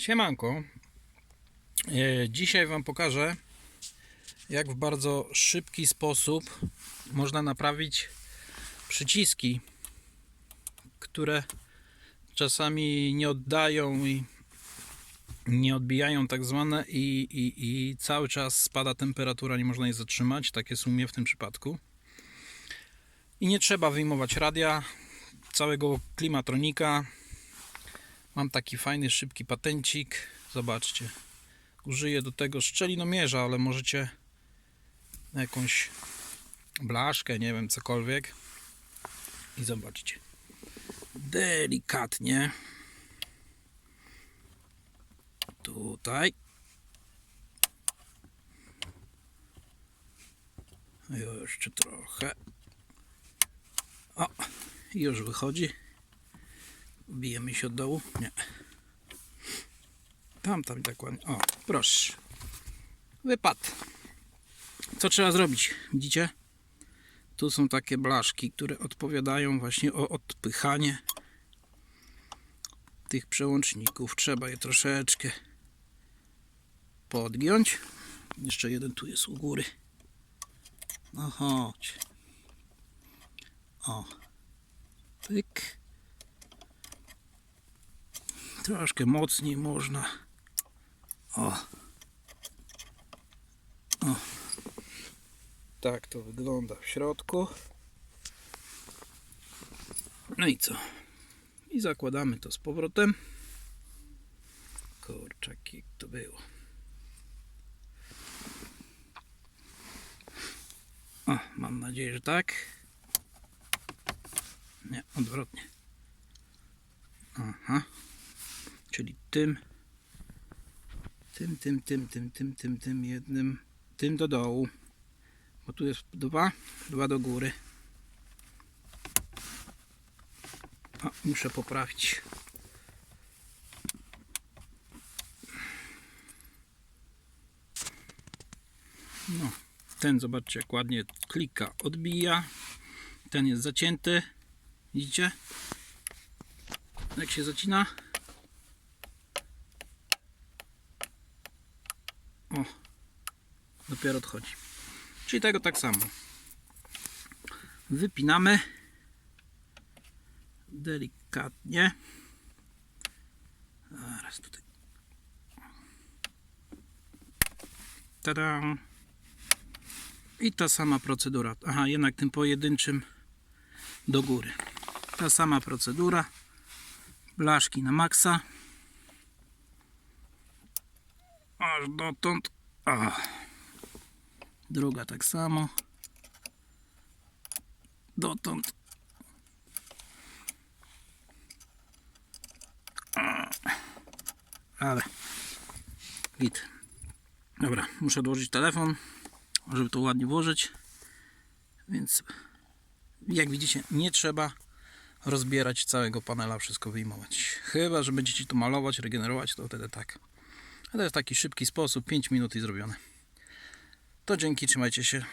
Siemanko. E, Dzisiaj Wam pokażę, jak w bardzo szybki sposób można naprawić przyciski, które czasami nie oddają i nie odbijają tak zwane i, i, i cały czas spada temperatura, nie można jej zatrzymać. Tak jest u mnie w tym przypadku. I nie trzeba wyjmować radia, całego klimatronika. Mam taki fajny, szybki patencik. Zobaczcie. Użyję do tego szczelinomierza, ale możecie na jakąś blaszkę, nie wiem, cokolwiek. I zobaczcie. Delikatnie. Tutaj. Jeszcze trochę. O, już wychodzi. Bijemy się od dołu? Nie. Tam, tam tak ładnie. O, proszę. Wypadł. Co trzeba zrobić? Widzicie? Tu są takie blaszki, które odpowiadają właśnie o odpychanie tych przełączników. Trzeba je troszeczkę podgiąć. Jeszcze jeden tu jest u góry. No chodź. O. Pyk. Troszkę mocniej można. O. O. Tak to wygląda w środku. No i co? I zakładamy to z powrotem. Kurczaki, jak to było. O, mam nadzieję, że tak. Nie, odwrotnie. Aha. Czyli tym, tym, tym, tym, tym, tym, tym, tym jednym, tym do dołu. Bo tu jest dwa, dwa do góry. O, muszę poprawić. No, ten zobaczcie jak ładnie klika, odbija. Ten jest zacięty. Widzicie? Jak się zacina? O, dopiero odchodzi. Czyli tego tak samo. Wypinamy delikatnie. Zaraz tutaj. Tada! I ta sama procedura. Aha, jednak tym pojedynczym do góry. Ta sama procedura. Blaszki na maksa. Aż dotąd. A. Druga tak samo. Dotąd. Ale. Git. Dobra, muszę odłożyć telefon, żeby to ładnie włożyć. Więc jak widzicie, nie trzeba rozbierać całego panela, wszystko wyjmować. Chyba, że będziecie to malować, regenerować, to wtedy tak. Ale to jest taki szybki sposób, 5 minut i zrobione. To dzięki, trzymajcie się.